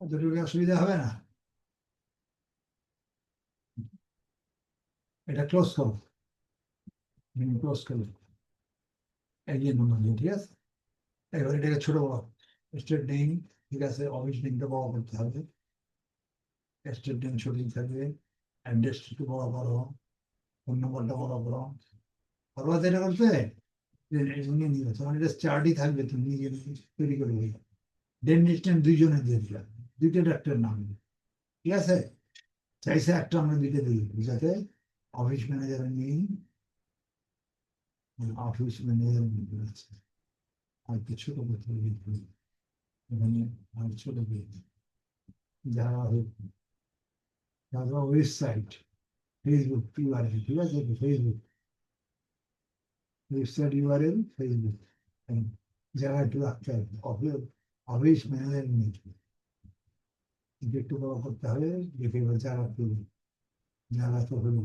অতটুকু অসুবিধা হবে না এটা ক্লোজ করো ক্লোজ করো এই যে নম্বর ঠিক আছে এবার এটাকে ছোট বড় স্টেট নেই ঠিক আছে অফিস নেমটা বড় করতে হবে স্টেট নেম ছোট থাকবে অ্যাড্রেস একটু বড় বড় ফোন নম্বরটা বড় বড় পরবর্তী এটা করতে যে এমনি নিয়ে তোমার এটা চার্টই থাকবে তুমি নিজে তৈরি করে দিবে ডেন্টিস্ট দুইজনে দিয়ে দিলাম দুইটা ডাক্তার নাম ঠিক আছে? চাইছে একটা আমরা দুইটা দিই। যাতে অফিস ম্যানেজার নেই অফিস ম্যানেজার আছে। আর কিছু এখানে আর ছোট যারা যারা ওয়েবসাইট ফেসবুক ইউআরএল ঠিক আছে? ফেসবুক ওয়েবসাইট ইউআরএল ফেসবুক যারা একটু রাখতে হবে অফিস ম্যানেজার কিন্তু একটু বড় করতে হবে যারা একটু যারা তো হলো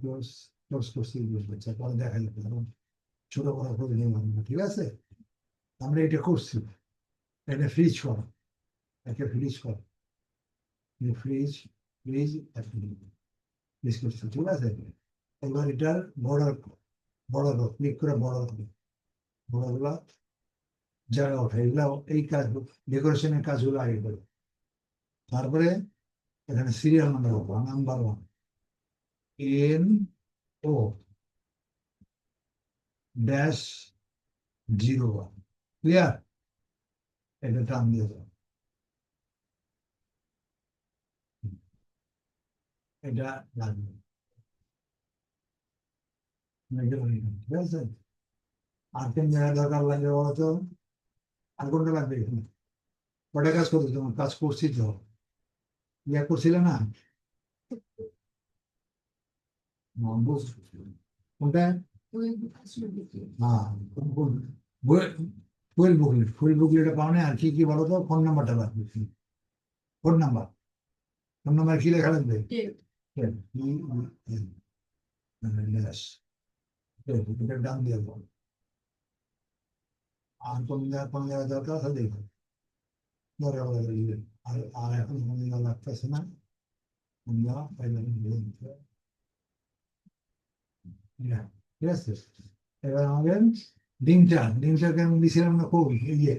ক্লোজ ক্লোজ বুঝতে পরে দেখা যাবে। ছোট বড় করে নিয়ে ঠিক আছে? আমরা এটা করছি। এটা ফ্রিজ কর। একটা ফ্রিজ কর। ফ্রিজ ফ্রিজ ফ্রিজ করছি, ঠিক আছে? এবার এটার বর্ডার বর্ডার ক্লিক করে বর্ডার করে বর্ডারগুলো জায়গা ওঠে, এগুলো এই কাজ ডেকোরেশনের কাজগুলো আগে করে। তারপরে এখানে serial number number one N O dash zero one clear এটা টান দিয়ে দাও। এটা লাগবে ঠিক আছে আর কোন জায়গায় দরকার লাগবে বলতো আর কোনটা লাগবে এখানে কটা কাজ করছ তোমার কাজ করছি তো ইয়া করছিলে না কোনটা হ্যাঁ ফুল বুকলেট ফুল বুকলেটে পাওনে আর কি কি বলো তো ফোন নাম্বারটা লাগবে ফোন নাম্বার ফোন নাম্বার কি লেখা লাগবে ডান দিয়ে আর কোন জায়গায় কোন জায়গায় দরকার দরকার হলে দিবেন। আর আর এখন কোন জায়গায় লাগতেছে না দিয়ে দিতে হবে। ঠিক আছে এবার আমাদের ডিমটা ডিমটা কেমন দিয়েছিলাম না কবি এই যে,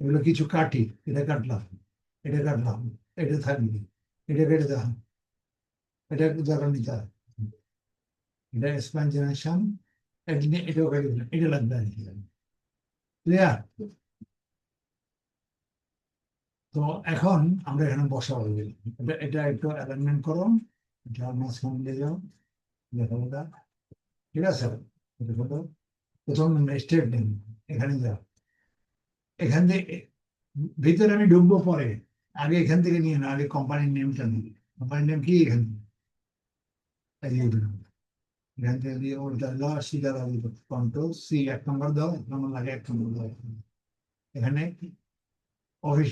এগুলো কিছু কাটি, এটা কাটলাম এটা কাটলাম, এটা থাকবে, এটা কেটে দিলাম এটা জায়গা নিতে হবে। এটা এক্সপানশন এটা এটাও কেটে দিলাম, এটা লাগবে আর কি তো এখন আমরা এখানে বসাবো। এটা এটা একটু অ্যালাইনমেন্ট করো এটা মাঝখানে দিয়ে যাও। ঠিক আছে? প্রথম স্টেপ নেম এখানে যাও। এখান থেকে ভিতরে আমি ঢুকবো পরে। আগে এখান থেকে নিয়ে না আগে কোম্পানির নেমটা নিই কোম্পানির নেম কি এখানে। থেকে দিয়ে দাও কন্ট্রোল সি এক নম্বর এক নম্বর লাগে, এক নম্বর এখানে অফিস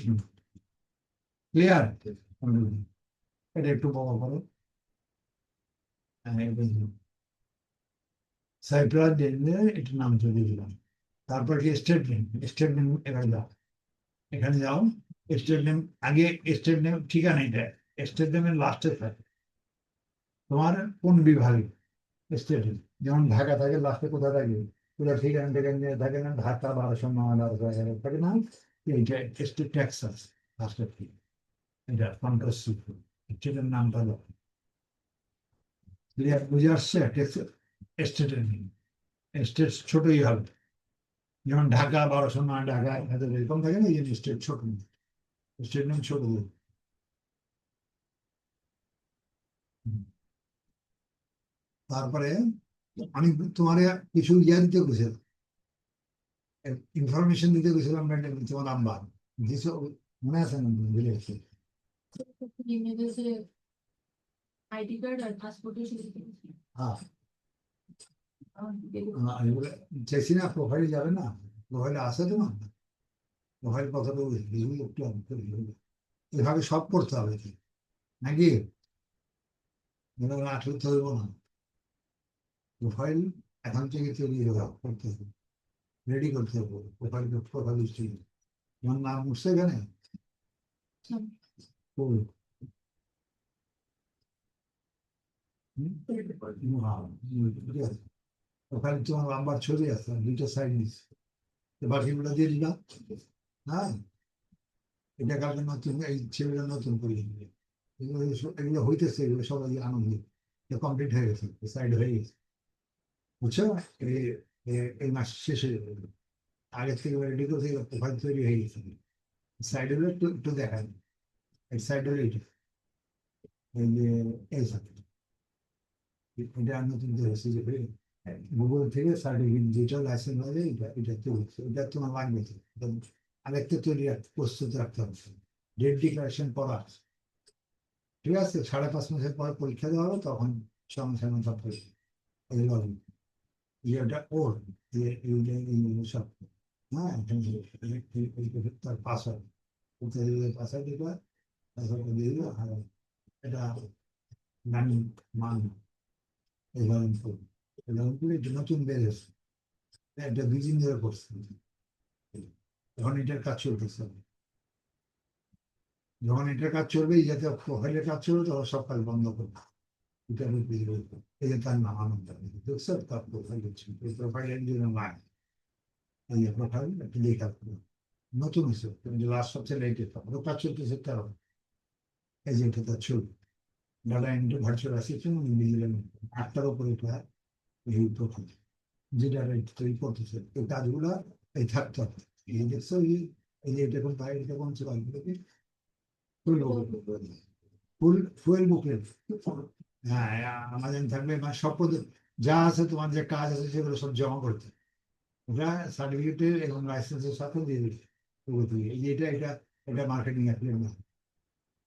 ক্লিয়ার এটা একটু করো। হ্যাঁ সাইপ্রাস দিয়ে এটার নাম চলে দিলাম তারপর কি স্টেট নেম স্টেট নেম এখানে যাও। এখানে যাও স্টেট নেম আগে স্টেট নেম ঠিকানা এটা স্টেট নেমের লাস্টে থাকে। তোমার কোন বিভাগে? স্টেট যেমন ঢাকা থাকে লাস্টে কোথায় থাকে? পুরো ঠিকানা দিয়ে থাকে না, ঢাকা বারোশো নয় এগারো থাকে না। এইটা স্টেট টেক্সাস লাস্টে ঠিক এটা কন্ট্রাস্ট স্টেটের নামটা দাও ক্লিয়ার বুঝে আসছে স্টেটের নেম স্টেট ছোটই হবে। যেমন ঢাকা বারোশো নয় ঢাকা, এরকম থাকে না, এই স্টেট ছোট। স্টেট নেম ছোট দেবে। হুম। তারপরে আমি তোমার কিছু ইয়া দিতে গেছিলাম। ইনফরমেশন দিতে গেছিলাম তোমার নাম্বার দিছো মনে আছে না ভুলে গেছি। আইডি কার্ড আর পাসপোর্টের হ্যাঁ। চাইছি না প্রোফাইল যাবে না। প্রোফাইলে কথাটা একটু। এভাবে সব করতে হবে। নাকি? আঠেরো তো হইব না প্রোফাইল এখন থেকে তৈরি করতে হবে রেডি করতে হবে প্রোফাইল প্রোফাইল স্টিল তোমার নাম উঠছে এখানে। ওখানে তোমার লাম্বার ছবি আছে দুইটা সাইড নিচ্ছে বাকিগুলো দিয়ে দিলাম হ্যাঁ? এটা কালকে নতুন, এই নতুন করে। এগুলো এগুলো হইতেছে, এগুলো সবাই আনন্দ কমপ্লিট হয়ে গেছে সাইড হয়ে গেছে। বুঝছ এই- মাস থেকে প্রোফাইল তৈরি হয়ে গেছে সাইড হলে একটু একটু এই সাইড হলে এই যে এটা নতুন করে হয়েছে যে গুগল থেকে সার্টিফিকেট যেটা লাইসেন্স হবে এটা এটা চলছে এটা তোমার লাগবে তো। তৈরি প্রস্তুত রাখতে হবে ডেট ডিক্লারেশন করা আছে। ঠিক আছে সাড়ে পাঁচ মাসের পর পরীক্ষা দেওয়া হবে তখন সঙ্গে সঙ্গে সব হয়ে এগুলো। ইয়েটা ওর সব হ্যাঁ তার পাসওয়ার্ড দিবা আর এটা নাম মান নতুন বেরিয়েছে এটা দুই ধরে করছে যখন এটার কাজ চলতেছে যখন এটার কাজ চলবে যাতে প্রোফাইলের কাজ চলবে তখন সব কাজ বন্ধ করবে বলব এই যে তার নাম আনন্দ দেখছ তার প্রোফাইল হচ্ছে এই প্রোফাইলের জন্য মান এই যে প্রোফাইল একটা লেখা করবে নতুন হয়েছে তুমি যে লাস্ট সবচেয়ে লেটেস্ট ওর কাজ চলতেছে তার এই যে এটা তার চলবে data entry virtual assistant individual আটটার উপরে এটা এই প্রথম যেটা রাইট তৈরি করতেছে এই কাজগুলো এই থাকতে হবে এই দেখছ এই যে কোন বাইরে চলবে ফুল ফুল ফুয়েল বুকলেট হ্যাঁ আমাদের থাকবে মানে সব যা আছে তোমার যে কাজ আছে সেগুলো সব জমা করতে ওটা সার্টিফিকেটের এবং লাইসেন্সের সাথে দিয়ে দিবে এই যে এটা এটা এটা মার্কেটিং অ্যাপ্লাই না।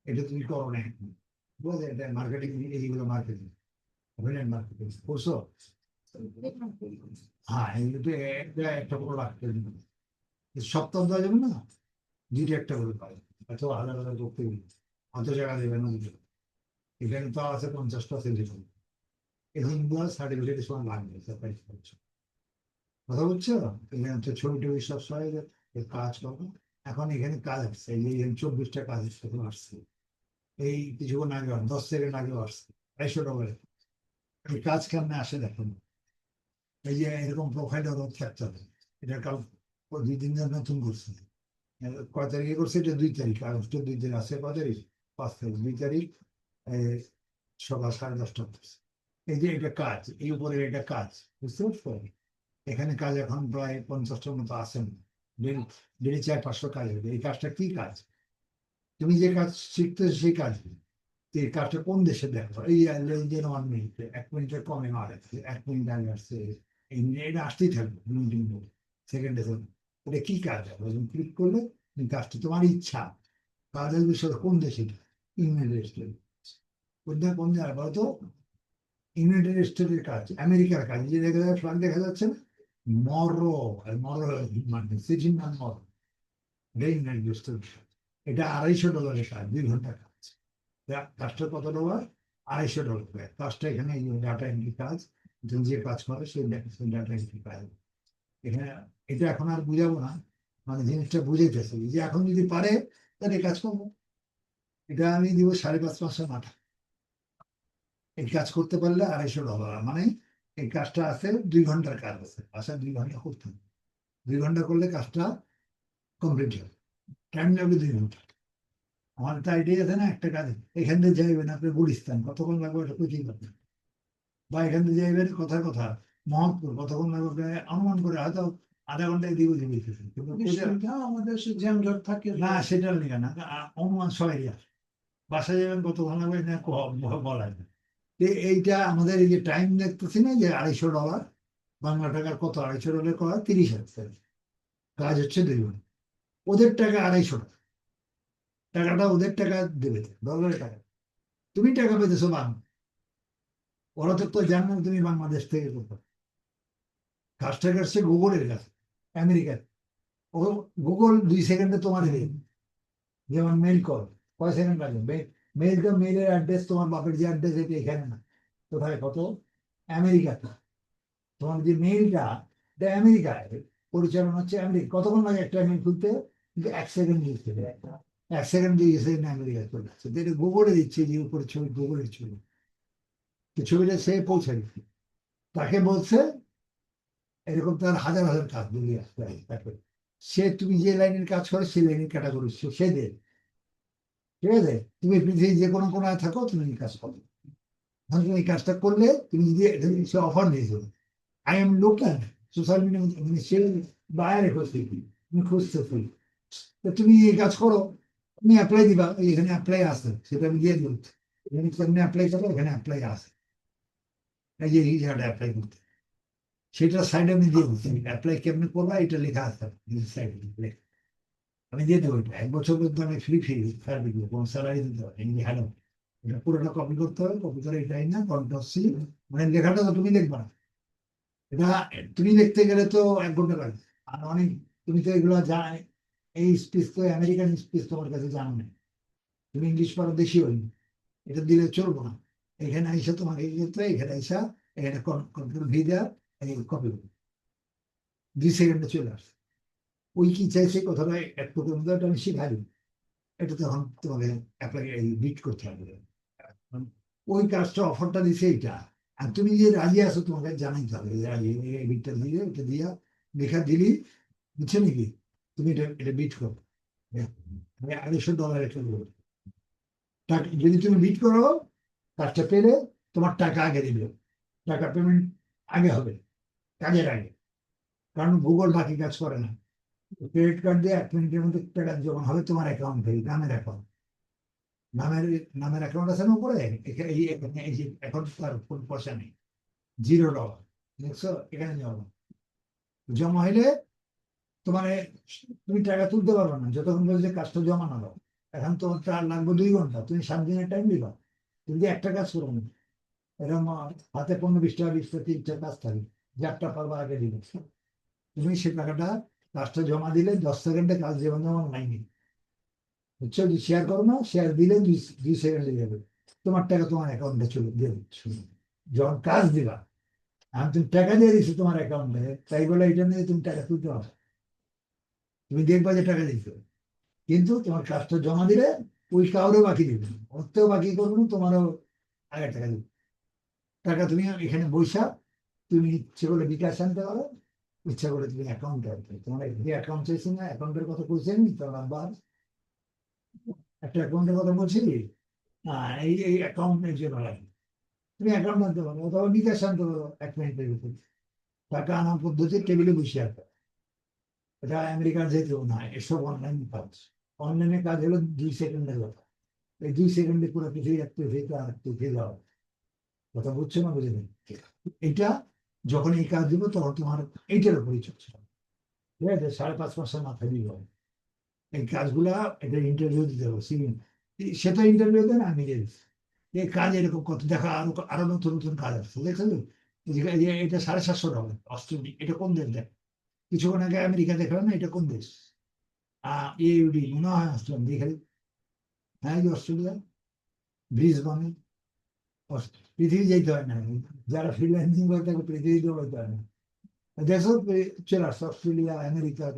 এটা তুমি করো না বুঝলে এটা মার্কেটিং এইগুলো মার্কেটিং অভিনয় মার্কেটিং করছ হ্যাঁ এগুলো একটা প্রোডাক্ট সপ্তাহ দেওয়া যাবে না? দুইটা একটা করে। পাই এত আলাদা আলাদা করতে অত জায়গা দেবে না। এখানে তো আছে পঞ্চাশটা সেন্টি এগুলো সার্টিফিকেট সময় লাগবে সারপ্রাইজ কথা বলছো এখানে তো ছবি টবি সব সবাই কাজ করব এখন এখানে কাজ আসছে, এই চব্বিশটা কাজ এখন আসছে। এই কিছুক্ষণ আগে দশ সেকেন্ড আগে আসছে আড়াইশো ডলারে এই কাজ কেমনে আসে দেখুন এই যে এরকম প্রোফাইল ওর থাকতে হবে। এটা কাল, দুই দিন নতুন করছে। কয় তারিখে করছে? এটা দুই তারিখ, আগস্টের দুই তারিখ, আছে কয় তারিখ? পাঁচ তারিখ, দুই তারিখ। সকাল সাড়ে দশটা করছে এই যে এটা কাজ, এই উপরে এটা কাজ, বুঝতে পারছ? এখানে কাজ এখন প্রায় পঞ্চাশটার মতো আসেন। ডেলি চার, পাঁচশো কাজ হবে। এই কাজটা কি কাজ? তুমি যে কাজ শিখতে সেই কাজ। এই কাজটা কোন দেশে দেখো? এই লেনদেন ওয়ান মিনিটে এক মিনিটের কমে মার এক মিনিট আগে আসছে, এই এটা আসতেই থাকবে মিনিট সেকেন্ডে এটা কি কাজ? হবে ক্লিক করলে কাজটা তোমার ইচ্ছা। কাজের বিষয় কোন দেশে? ইউনাইটেড কোন জায়গায় বলতো ইউনাইটেড স্টেটের কাজ, আমেরিকার কাজ। যে দেখা যায় ফ্লাগ দেখা যাচ্ছে না? মরো, আর মরো মানে সিটির নাম মরো। ইউনাইটেড স্টেট এটা আড়াইশো ডলারের কাজ, দুই ঘণ্টা কাজ। কাজটা কত ডলার? আড়াইশো ডলার। কাজটা এখানে ডাটা এন্ট্রি কাজ যে কাজ করে, সেই ডাটা এন্ট্রি কাজ। এখানে এটা এখন আর বুঝাবো না মানে জিনিসটা বুঝাইতেছে। যে এখন যদি পারে, তাহলে কাজ করব। এটা আমি দিব সাড়ে পাঁচ মাসের মাথা। এই কাজ করতে পারলে আড়াইশো ডলার মানে এই কাজটা আছে দুই ঘণ্টার কাজ আছে আশা দুই ঘণ্টা করতে হবে। দুই ঘণ্টা করলে কাজটা কমপ্লিট হবে। টাইম লাগবে দুই ঘণ্টা। আমার একটা আইডিয়া আছে না একটা কাজ এখান থেকে যাইবেন আপনি গুলিস্তান কতক্ষণ লাগবে এটা কোচিং করতে বা এখান থেকে যাইবেন কথার কথা মহৎপুর কতক্ষণ লাগবে অনুমান করে হয়তো আধা ঘন্টায় বুঝে দিতেছেন কিন্তু আমাদের জ্যামজট থাকে। না সেটা নিয়ে না অনুমান সবাই বাসায় যাবেন কতক্ষণ লাগবে না বলা যায়। তো এইটা আমাদের এই যে টাইম দেখতেছি না যে আড়াইশো ডলার বাংলা টাকার কত? আড়াইশো ডলার করা তিরিশ হাজার কাজ হচ্ছে দুই ঘণ্টা ওদের টাকা আড়াইশো টাকা। টাকাটা ওদের টাকা দেবে ডলারের টাকা। তুমি টাকা পেতেছো বাং ওরা তো তো জান না তুমি বাংলাদেশ থেকে করতে কাজটা কাছে গুগলের কাছে আমেরিকার ও গুগল দুই সেকেন্ডে তোমার যেমন মেল কল কয় সেকেন্ড লাগে তো মেলের অ্যাড্রেস তোমার বাপের যে অ্যাড্রেস এখানে না। কোথায় কত? আমেরিকাতে তোমার যে এটা আমেরিকায় হচ্ছে আমেরিকা। কতক্ষণ লাগে একটা খুলতে? এক সেকেন্ড ইউজ করে এক সেকেন্ড চলে আসছে দিচ্ছে যে উপরে ছবি গুগলের ছবি। ছবিটা সে পৌঁছে দিচ্ছে। তাকে বলছে, এরকম তার হাজার হাজার কাজ দুনিয়া তারপরে সে তুমি যে লাইনের কাজ করো, সেই লাইনের ক্যাটাগরি সে দেয় ঠিক আছে? তুমি পৃথিবীর যে কোনো কোনায় থাকো, তুমি এই কাজ করো ধরো তুমি এই কাজটা করলে, তুমি যদি সে অফার নিয়ে দিয়েছ I am looking social media মানে সে বাইরে খুঁজছে তুমি খুঁজতে ফুল তো তুমি এই কাজ করো, তুমি অ্যাপ্লাই দিবা এখানে অ্যাপ্লাই আসে সেটা আমি দিয়ে দিই এখানে কেমনি অ্যাপ্লাই করো, এখানে অ্যাপ্লাই আসে এই যে এই জায়গাটা অ্যাপ্লাই করতে। সেটা সাইডে আমি দিয়ে দিচ্ছি। অ্যাপ্লাই কেমনি করবা, এটা লেখা আছে। সাইডে আমি দিয়ে দেবো এক বছর পর্যন্ত আমি ফ্রি ফ্রি সার্ভিস দিব কোনো স্যালারি দিতে হবে এই হ্যালো এটা পুরোটা কপি করতে হবে কপি করে এটাই না কন্ট্রোল সি মানে লেখাটা তো তুমি লিখবা না। এটা তুমি লিখতে গেলে তো এক ঘণ্টা লাগবে আর অনেক, তুমি তো এগুলো জান, এই স্পিচ তো আমেরিকান স্পিচ তোমার কাছে জানো না। তুমি ইংলিশ পারো বেশি হই এটা দিলে চলবো না। এখানে আইসা তোমাকে হবে? এখানে আইসা, এখানে কন্ট্রোল ভি এই কপি দুই সেকেন্ডে চলে আসে। ওই কি চাইছে কথাটা একটু কমতে আমি শিখাই এটা তখন তোমাকে অ্যাপ্লাই বিট করতে হবে। ওই কাজটা অফারটা দিছে এটা আর তুমি যে রাজি আছো তোমাকে জানাইতে হবে। বিটটা দিয়ে, এটা দিয়া, লেখা দিলি, বুঝছ নাকি? তুমি এটা এটা বিট করো। আমি আড়াইশো ডলার দেবো টাকা, যদি তুমি বিট করো, কাজটা পেলে তোমার টাকা আগে দিবে। টাকা পেমেন্ট আগে হবে। কাজের আগে। কারণ গুগল বাকি কাজ করে না। ক্রেডিট কার্ড দিয়ে এক মিনিটের মধ্যে টাকা জমা হবে তোমার অ্যাকাউন্টে নামের অ্যাকাউন্ট নামের নামের অ্যাকাউন্ট আছে না উপরে? এই অ্যাকাউন্ট তার কোনো পয়সা নেই। জিরো ডলার দেখছ? এখানে জমা। জমা হইলে তোমার তুমি টাকা তুলতে পারবে না। যতক্ষণ বলছে কাজটা জমা না দাও। এখন তোমার টাকা লাগবে দুই ঘণ্টা। তুমি সাত দিনের টাইম দিবা। তুমি একটা কাজ করো না। এরকম হাতে পনেরো বিশটা বিশটা তিনটা কাজ থাকে। যারটা পারবা আগে দিবে। তুমি সে টাকাটা কাজটা জমা দিলে দশ সেকেন্ডে কাজ যেমন যেমন লাইনে বুঝছ? শেয়ার করো না শেয়ার দিলে দুই সেকেন্ডে যাবে। তোমার টাকা তোমার অ্যাকাউন্টে চলে, দিয়ে যখন কাজ দিবা আমি তুমি টাকা দিয়ে দিচ্ছি তোমার অ্যাকাউন্টে তাই বলে এটা নিয়ে তুমি টাকা তুলতে হবে তুমি দেখবা যে টাকা দিচ্ছ কিন্তু তোমার কাজটা জমা দিলে ওই কাউরেও বাকি দিবে না। ওতেও বাকি করবে না, তোমারও আগে টাকা দিবে। টাকা তুমি এখানে বৈশা, তুমি করলে বিকাশ আনতে পারো। ইচ্ছা করে তুমি অ্যাকাউন্টে আনতে তোমার যে অ্যাকাউন্ট চাইছি না অ্যাকাউন্টের কথা বলছেন তার নাম্বার একটা অ্যাকাউন্টের কথা বলছি হ্যাঁ এই এই অ্যাকাউন্টের জন্য লাগে। তুমি অ্যাকাউন্ট আনতে পারো অথবা বিকাশ আনতে পারো, এক মিনিটের ভিতরে। টাকা আনার পদ্ধতি টেবিলে বসে আছে এটা আমেরিকার যেহেতু না, এসব অনলাইন কাজ। অনলাইনে কাজ হলো দুই সেকেন্ডের কথা। এই দুই সেকেন্ডে পুরো পৃথিবী একটু হইতে আর হয়ে যাওয়া কথা বুঝছ না বুঝে এটা যখন এই কাজ দিব, তখন তোমার এইটার উপরই চলছে। ঠিক আছে? সাড়ে পাঁচ মাসের মাথায় দিয়ে এই কাজগুলা এটা ইন্টারভিউ দিতে হবে সিভিল সে তো ইন্টারভিউ দেন আমি দিয়ে এই কাজ এরকম কত, দেখা আরও আরও নতুন নতুন কাজ আসছে দেখছ তো? এই যে- এই যে, এটা সাড়ে সাতশো ডলার অস্ট্রেলিয়া, এটা কোন দেশ দেখ? কিছুক্ষণ আগে আমেরিকা দেখলাম না, এটা কোন দেশ? ইউডি মনে হয় অস্ট্রেলিয়া, দেখে হ্যাঁ অস্ট্রেলিয়া ব্রিজ বানে পৃথিবী যেতে হয় না। যারা ফ্রিল্যান্সিং করে তাকে পৃথিবী দৌড়াতে হয় না। পে- চলে অস্ট্রেলিয়া, আমেরিকা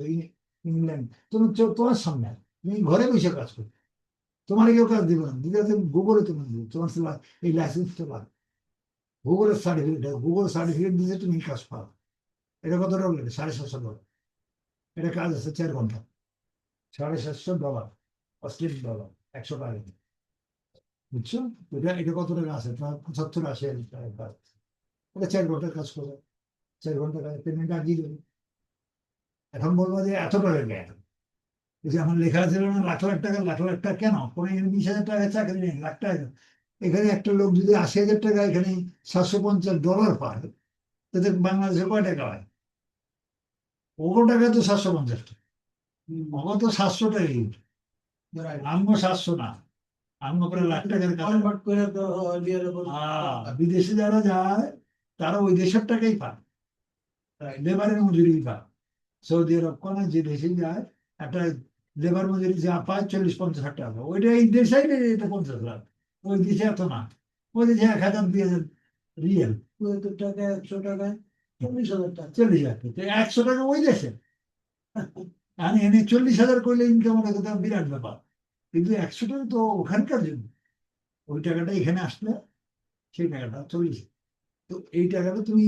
ইংল্যান্ড। তুমি তোমার সামনে তুমি ঘরে বসে কাজ করো। তোমার কেউ কাজ দিবে না। দিলে তুমি গুগলে তুমি দিবে। তোমার এই লাইসেন্সটা লাগবে গুগলের সার্টিফিকেট গুগল সার্টিফিকেট দিলে তুমি কাজ পাও এটা কত ডলার? সাড়ে সাতশো ডলার। এটা কাজ আছে চার ঘণ্টা। সাড়ে সাতশো ডলার। Australian dollar. একশো টাকা। বুঝছ এটা এটা কত টাকা আছে প্রায় পঁচাত্তর হাজার টাকা ওটা চার ঘণ্টার কাজ করে চার ঘণ্টা কাজ পেমেন্ট আগিয়ে দেবে এখন বলব যে এত টাকা কেন যে আমার লেখা ছিল না লাখ লাখ টাকা লাখ লাখ টাকা কেন পনেরো বিশ হাজার টাকা চাকরি নেই লাখ টাকা এখানে একটা লোক যদি আশি হাজার টাকা এখানে সাতশো পঞ্চাশ ডলার পায় তাতে বাংলাদেশে কয় টাকা হয় ওগো টাকা তো সাতশো পঞ্চাশ টাকা ওগো তো সাতশো টাকাই আমগো সাতশো না লাখ টাকার কনভার্ট করে তো বিদেশে যারা যায় তারা ওই দেশের টাকাই পায়। লেবারের মজুরি পায়। সৌদি আরব কোনো যে দেশে যায় একটা লেবার মজুরি যা পায় চল্লিশ পঞ্চাশ হাজার টাকা। ওইটা এই দেশে এটা পঞ্চাশ লাখ ওই দেশে এত না। ওই দেশে এক হাজার দুই হাজার রিয়েল। টাকা একশো টাকা চল্লিশ হাজার টাকা চল্লিশ হাজার একশো টাকা ওই দেশে। আর এনে চল্লিশ হাজার করলে ইনকাম বিরাট ব্যাপার। কিন্তু একশো টাকা তো ওখানকার জন্য। ওই টাকাটা এখানে আসলে সেই টাকাটা চল্লিশ। তো এই টাকাটা তুমি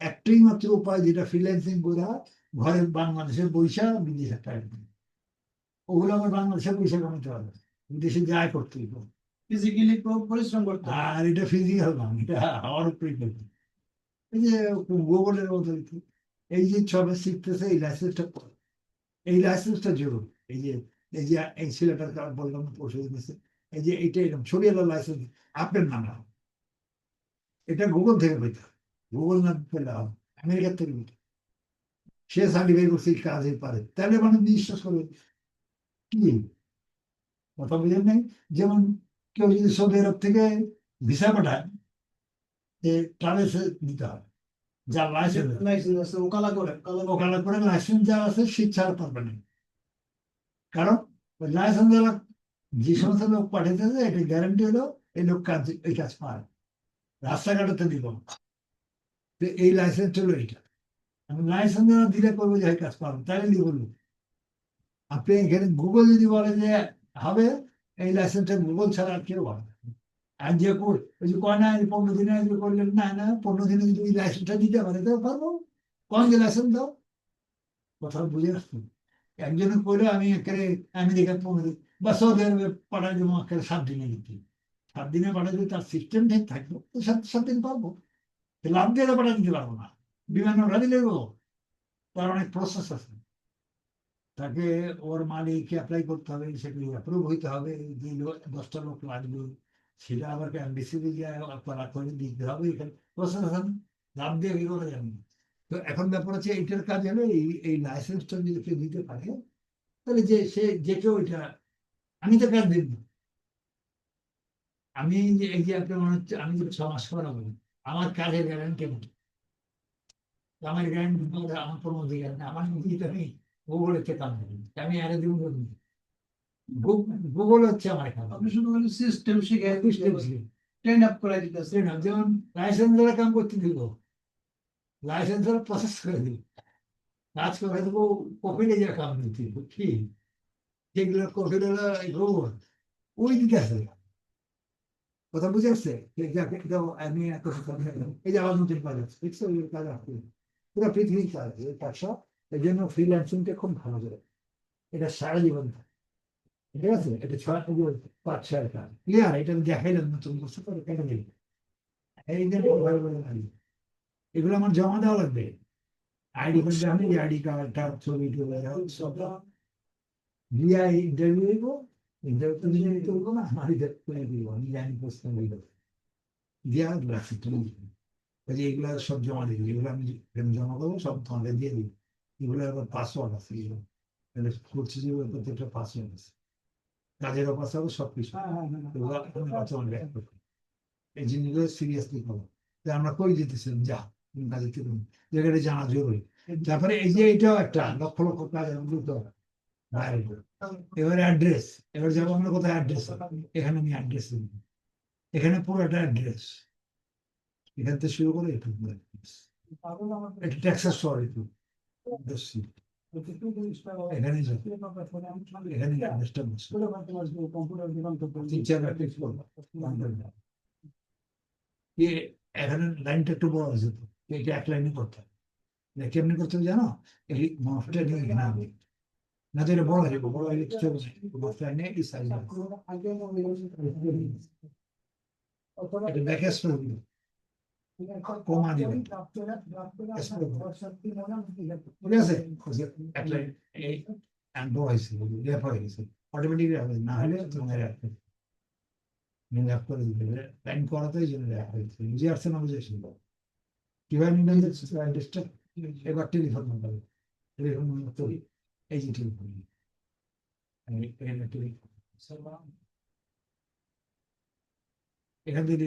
একটাই মাত্র উপায় যেটা ফ্রিল্যান্সিং করে ঘরে বাংলাদেশের পয়সা বিদেশের টাকা ওগুলো আমার বাংলাদেশের পয়সা কামাতে হবে। বিদেশে যায় করতে ফিজিক্যালি পরিশ্রম করতে আর এটা ফিজিক্যাল না এটা উপরে এই যে গুগলের মতো এই যে ছবে শিখতেছে এই লাইসেন্সটা এই লাইসেন্সটা জরুরি এই যে এই যে এই ছেলেটার বললাম পরশু দিনেছে, এই যে এইটা এরকম ছড়িয়ে লাইসেন্স আপনার নাম না এটা গুগল থেকে পেতে গুগল না পেলে আমেরিকার থেকে পেতে সে সার্টিফাই করছে কাজে পারে। তাহলে মানুষ বিশ্বাস করবে। কি? কথা বুঝেন নাই? যেমন কেউ যদি সৌদি আরব থেকে ভিসা পাঠায় যে ট্রাভেলসে দিতে হবে। যার লাইসেন্স লাইসেন্স আছে ওকালা করে ওকালা করে। লাইসেন্স যা আছে সে ছাড়া পারবে না। কারণ লাইসেন্স যে সমস্ত লোক পাঠাইতেছে এটা গ্যারান্টি হলো এই লোক কাজ এই কাজ পায় রাস্তাঘাটে দিব তো এই লাইসেন্স হলো এইটা আমি লাইসেন্স দিলে করব যে কাজ পারব তাহলে বলব আপনি এখানে গুগল যদি বলে যে হবে এই লাইসেন্সটা গুগল ছাড়া আর কেউ হবে। আর যে ওই যে কয় না পনেরো দিনে যে করলেন না না পনেরো দিনে যদি লাইসেন্সটা দিতে পারে তো পারব কোন যে লাইসেন্স দাও কথা বুঝে আসতো একজনে কইলে আমি একেবারে আমেরিকা পনেরো বা সৌদি আরবে পাঠাই দেবো একেবারে সাত দিনে দিতে সাত দিনে পাঠাই দিলে তার সিস্টেম ঠিক থাকল সাত সাত দিন পারব লাভ দিয়ে তো পাঠাই দিতে পারব না। বিমান ওঠা দিলে তার অনেক প্রসেস আছে। তাকে ওর মালিক অ্যাপ্লাই করতে হবে, সেগুলি অ্যাপ্রুভ হইতে হবে। লোক দশটা লোক লাগবে। সেটা আবার এমবিসি দিয়ে করা করে দিতে হবে? এখানে প্রসেস আছে। লাভ দিয়ে কি করে জানি তো এখন ব্যাপার হচ্ছে এইটার কাজ হলো এই এই লাইসেন্সটা যদি কেউ দিতে পারে তাহলে যে সে যে কেউ এটা আমি তো কাজ দিব আমি যে এই যে আপনার মনে হচ্ছে আমি যে মাস করাবো আমার কাজের গ্যারান্টি নেই। আমার গ্যারান্টি আমার কোনো গ্যারান্টি আমার নিজে আমি গুগলের থেকে কাজ করি। আমি আরে দিব গুগল হচ্ছে আমার কাজ। আপনি শুধু সিস্টেম শিখে সিস্টেম শিখে ট্রেন আপ করে দিতেছে না যেমন লাইসেন্স দ্বারা কাম করতে দিব লাইসেন্স প্রসেস করে দিব। কাজ করে দেবো কপিলে যা কাম দিতে কি যেগুলো কপিলে রোবট ওই দিকে আছে কথা বুঝে আসছে আমি এত এই যে আবার নতুন কাজ আছে দেখছ এই কাজ আছে। পুরো পৃথিবীর কাজ এই কাজটা। এই জন্য ফ্রিল্যান্সিংটা খুব ভালো করে। এটা সারা জীবন থাকে। ঠিক আছে? এটা ছয় পাঁচ, ছয় কাজ। ক্লিয়ার এটা দেখাইলাম নতুন বস্তু কেটে দিই এই যে ভালো করে লাগবে। এগুলো আমার জমা দেওয়া লাগবে। আইডি কার্ড আমি আইডি কার্ডটা ছবি টবি সব দিয়ে ইন্টারভিউ দিব ইন্টারভিউ তো নিজে নিতে বলব না আমার করে দিব আমি প্রশ্ন হইল দিয়া রাখছি তুমি কাজে এগুলো সব জমা দিবি এগুলো আমি জমা করব সব তোমাদের দিয়ে দিই এগুলো আবার পাসওয়ার্ড আছে এগুলো তাহলে করছি যে ওর প্রত্যেকটা পাসওয়ার্ড আছে। কাজেরও পাসওয়ার্ড সব কিছু। এগুলো পাসওয়ার্ড ব্যাক করব এই জিনিসগুলো সিরিয়াসলি করব। আমরা কই যেতেছিলাম? যা। জায়গাটা জানা জরুরি। তারপরে এই যে এটাও একটা লক্ষ লক্ষ এবার অ্যাড্রেস এবার যাব আমরা কোথায় অ্যাড্রেস এখানে আমি অ্যাড্রেস এখানে পুরোটা অ্যাড্রেস এখান থেকে শুরু করে একটু এটা টেক্সাস শহর একটু এখানে যাও। এখানে অ্যাড্রেসটা তিন চার এখানে লাইনটা একটু বড় আছে তো এটা এক লাইনে করতে হবে। কেমনি করতে হবে জানো? এই মাফটা নিয়ে এখানে আনবে না তো এটা বড় হয়ে বড় হয়ে চলবে নিয়ে এই সাইজ এটা ব্যাকে স্প্রে দিবে কমা দিবে ঠিক আছে? এক এই বড় হয়েছে ল্যাপ হয়ে গেছে অটোমেটিক হবে। না হলে তোমার রাখবে ল্যাপ করে দিবে লাইন করাতে জন্য হয়েছে। বুঝে আসছে না বুঝে আসছে কীভাবে নিলাম অ্যাড্রেসটা এবার টেলিফোন নাম্বার টেলিফোন নাম্বার তো এই যে টেলিফোন এখানে থেকে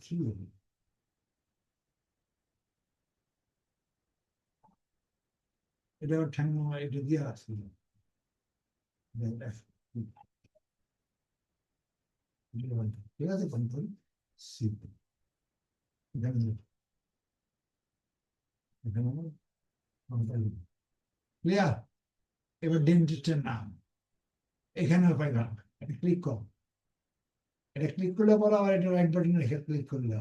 কি হবে এটা ঠান্ডা এটা দিয়ে আসছিল ঠিক আছে ক্লিয়ার এবার ডেন্টিস্টের নাম। এখানে পাইবা এটা ক্লিক কর। এটা ক্লিক করলে পরে আবার এটা রাইট বাটন রেখে ক্লিক করলে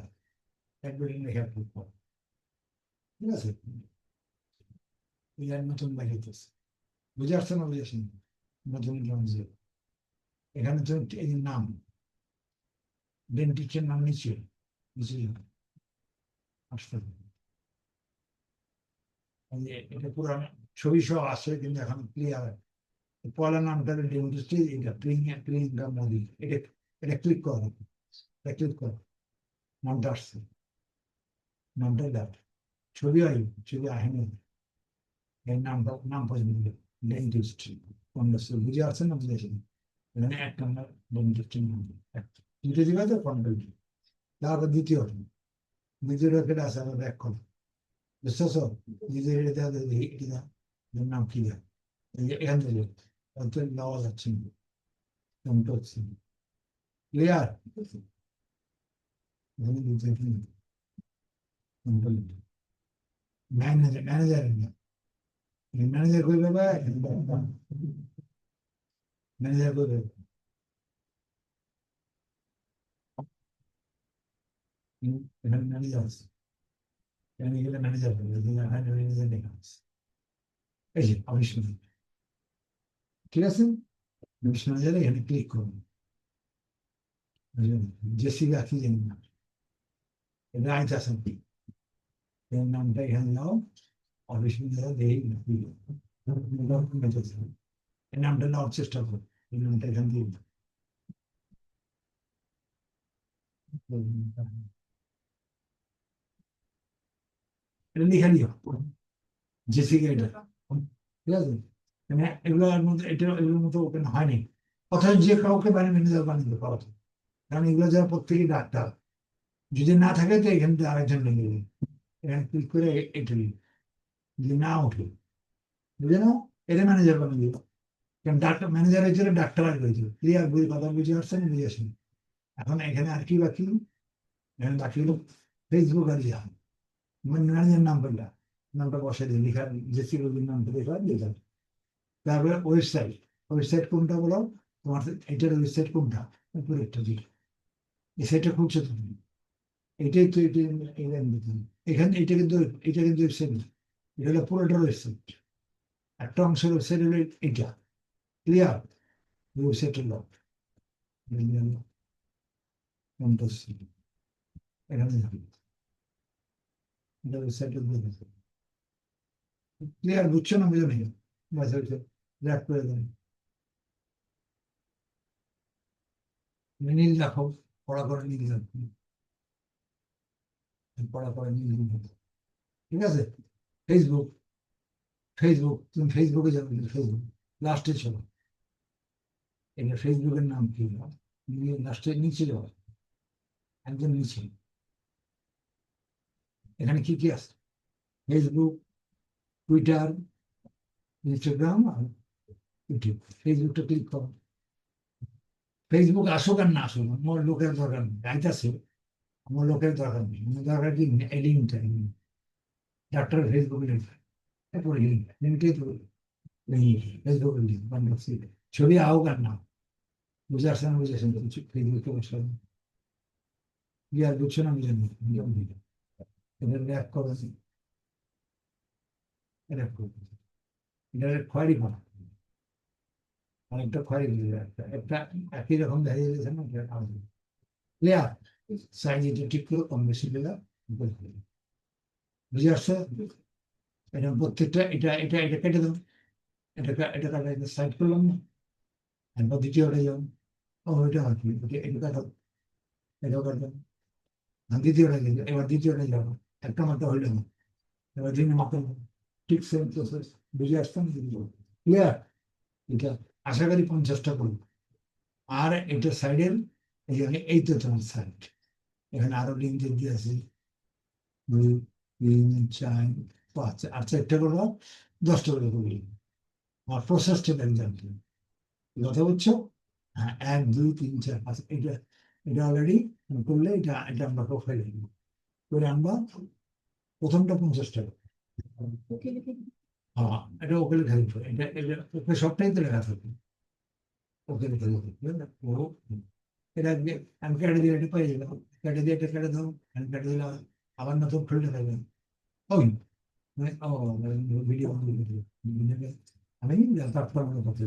রাইট বাটন রেখে ক্লিক কর। ঠিক আছে? এই আর নতুন বাড়িতেছে বুঝে আসছে না বুঝে নতুন এখানে তো এই নাম। ডেন্টিস্টের নাম নিচে। নিচে আসতে হবে। এই যে ছবি আছে কিন্তু এখন ক্লিয়ার নামটা আসছে। ছবি হয়, ছবি নাম বুঝে আসছে না বুঝে আসেনি? এখানে এক নম্বর ডেন্টিস্টের নাম। একটা। দুটো দিবা তো কন্ট্রোল তারপর দ্বিতীয় দ্বিতীয় রেখে আছে আবার ব্যাক করো। বুঝতেছ? দ্বিতীয় রেখে দেওয়া দেখি কি না এর নাম কি দেয় এই যে এখান থেকে অত নেওয়া যাচ্ছে না নামটা হচ্ছে ক্লিয়ার ম্যানেজার ম্যানেজার ম্যানেজার কই বাবা ম্যানেজার কই বাবা হুম, এখানে ম্যানেজার আছে এখানে গেলে ম্যানেজার হবে এখানে ম্যানেজার লেখা আছে এই যে অফিস ম্যানেজার ঠিক আছে অফিস ম্যানেজারে এখানে ক্লিক করুন জেসি রাখি জানি না এটা আইতে আসেন এর নামটা এখানে নাও অফিস ম্যানেজার দেই এই নামটা নেওয়ার চেষ্টা করো এই নামটা এখান দিয়ে এটা লিখে নিও জেসিকে এটা। ঠিক আছে? মানে এগুলোর মধ্যে এটা এগুলোর মতো ওপেন হয়নি। অথচ যে কাউকে বানিয়ে ম্যানেজার বানিয়ে দিতে পারো কারণ এগুলো যারা প্রত্যেকেই ডাক্তার। যদি না থাকে তো এখান থেকে আরেকজন লিখে দেবে এখানে ক্লিক করে এটা যদি না ওঠে বুঝে না? এটা ম্যানেজার বানিয়ে দিবে। কারণ ডাক্তার ম্যানেজার হয়েছিল ডাক্তার আর হয়েছিল ক্লিয়ার বুঝে কথা বুঝে আসছেন বুঝে আসেন। এখন এখানে আর কি বাকি? এখানে বাকি হলো ফেসবুক আর ইয়া। ম্যানেজার নাম বললা নামটা বসে দিয়ে লেখা যে সিরোজির নামটা লেখা লেখা তারপরে ওয়েবসাইট ওয়েবসাইট কোনটা বলো তোমার এটার ওয়েবসাইট কোনটা উপরে একটা দিকে এই সাইটটা খুঁজছো তুমি এটাই তো এটা এখানে এটা কিন্তু এটা কিন্তু ওয়েবসাইট না এটা হলো পুরোটার ওয়েবসাইট একটা অংশের ওয়েবসাইট হলো এটা ক্লিয়ার ওয়েবসাইটের লক এখানে যাবে ক্লিয়ার বুঝছ না বুঝো বাস হয়েছে ব্যাক করে দেন নীল ঠিক আছে ফেসবুক ফেসবুক তুমি ফেসবুকে যাবে ফেসবুক লাস্টে চলো এটা ফেসবুকের নাম কি লাস্টে নিচে যাও একদম নিচে এখানে কি কি আছে? ফেসবুক টুইটার ইনস্টাগ্রাম আর ইউটিউব ফেসবুকটা ক্লিক করো। ফেসবুক আসুক আর না আসুক, আমার লোকের দরকার নেই। আইতাছে আমার লোকের দরকার নেই। আমার দরকার কি? লিঙ্কটা ডাক্তার ফেসবুকে লিঙ্ক তারপরে লিঙ্ক লিঙ্কটাই তো ফেসবুকের লিঙ্ক বান্ধব ছবি আউক আর না। বুঝে আসছে না বুঝে আসেন ফেসবুকে বসে আর বুঝছ না বুঝে নেই এটা র্যাপ করো র্যাপ করো এটা খয়েরি করা অনেকটা খয়েরি একটা একই রকম দেখা যাচ্ছে না ক্লিয়ার সাইজ এটা ঠিক করে কম বেশি দিলে বুঝে আসছে? এটা প্রত্যেকটা, এটা এটা এটা কেটে দাও এটা এটা কাটা সাইড করলাম না। একবার দ্বিতীয়টা যাও ও, এটা আর কি এটা কাটাও এটাও কাটলাম আর দ্বিতীয়টা গেল এবার দ্বিতীয়টা যাব একটা মাত্র হইল না এবার দিন মাত্র ঠিক সেম প্রসেস বুঝে আসতাম ক্লিয়ার এটা আশা করি পঞ্চাশটা করব। আর এটা সাইডের এখানে এই তো তোমার সাইড এখানে আরও লিঙ্ক দিয়ে আছে দুই, তিন, চার, পাঁচ, আর চারটা করব, দশটা করে করবি। আমার প্রসেসটা ব্যাংক জানতে কথা বুঝছ হ্যাঁ এক, দুই, তিন, চার, পাঁচ এটা এটা অলরেডি করলে এটা এটা আমরা প্রোফাইল করে আমরা প্রথমটা পঞ্চাশ টাকা। ওকে লিখে। হ্যাঁ এটা ওকেলে খালি এটা এটা ওকে সবটাই তো লেখা থাকে। ওকেলে খালি বুঝলেন না? ও এটা আমি কেটে দিয়ে এটা পেয়ে গেলাম কেটে দিয়ে এটা কেটে দাও আমি কেটে দিলাম আবার নতুন খুলতে থাকবে ওই মানে ও ভিডিও আমি তারপর কথা